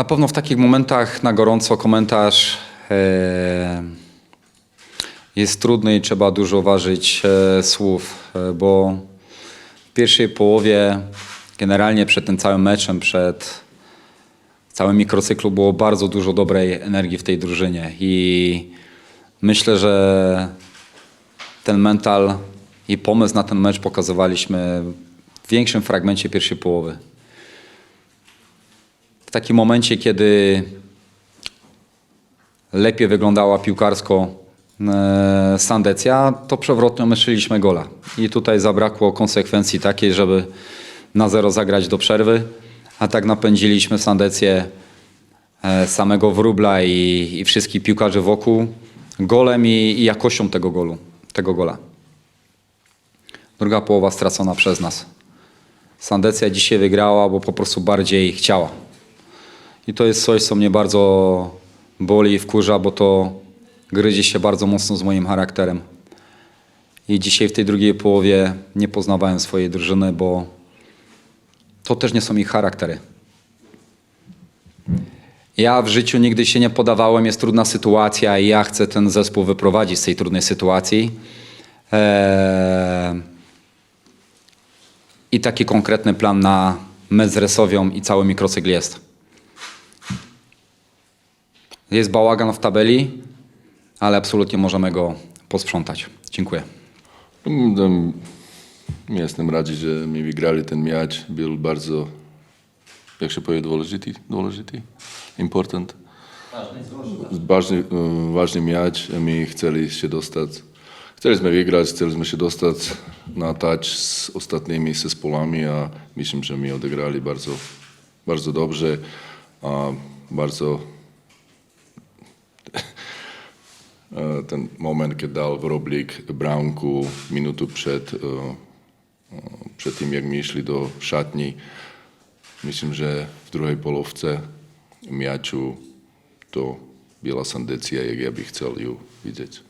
Na pewno w takich momentach na gorąco komentarz e, jest trudny i trzeba dużo ważyć e, słów, e, bo w pierwszej połowie, generalnie przed tym całym meczem, przed całym mikrocyklu było bardzo dużo dobrej energii w tej drużynie i myślę, że ten mental i pomysł na ten mecz pokazywaliśmy w większym fragmencie pierwszej połowy. W takim momencie, kiedy lepiej wyglądała piłkarsko e, Sandecja, to przewrotnie myśleliśmy gola. I tutaj zabrakło konsekwencji takiej, żeby na zero zagrać do przerwy, a tak napędziliśmy Sandecję e, samego Wróbla i, i wszystkich piłkarzy wokół golem i, i jakością tego golu, tego gola. Druga połowa stracona przez nas. Sandecja dzisiaj wygrała, bo po prostu bardziej chciała. I to jest coś, co mnie bardzo boli i wkurza, bo to gryzie się bardzo mocno z moim charakterem. I dzisiaj w tej drugiej połowie nie poznawałem swojej drużyny, bo to też nie są ich charaktery. Ja w życiu nigdy się nie podawałem, jest trudna sytuacja i ja chcę ten zespół wyprowadzić z tej trudnej sytuacji. Eee, I taki konkretny plan na mecz i cały mikrocykl jest. Jest bałagan w tabeli, ale absolutnie możemy go posprzątać. Dziękuję. Mm, Jestem radzi, że mi wygrali ten mecz. Był bardzo, jak się powie, dôležitý, dôležitý, important. Ważny, e, ważny mecz. My chcieli się dostać, chcieliśmy wygrać, chcieliśmy się dostać na touch z ostatnimi zespołami, a myślę, że my odegrali bardzo, bardzo dobrze, a bardzo ten moment, kiedy dal Wroblik bramku minutu przed, e, e, przed tym, jak my szli do szatni. Myślę, że w drugiej polowce meczu to była sandecja, jak ja bych chciał ją widzieć.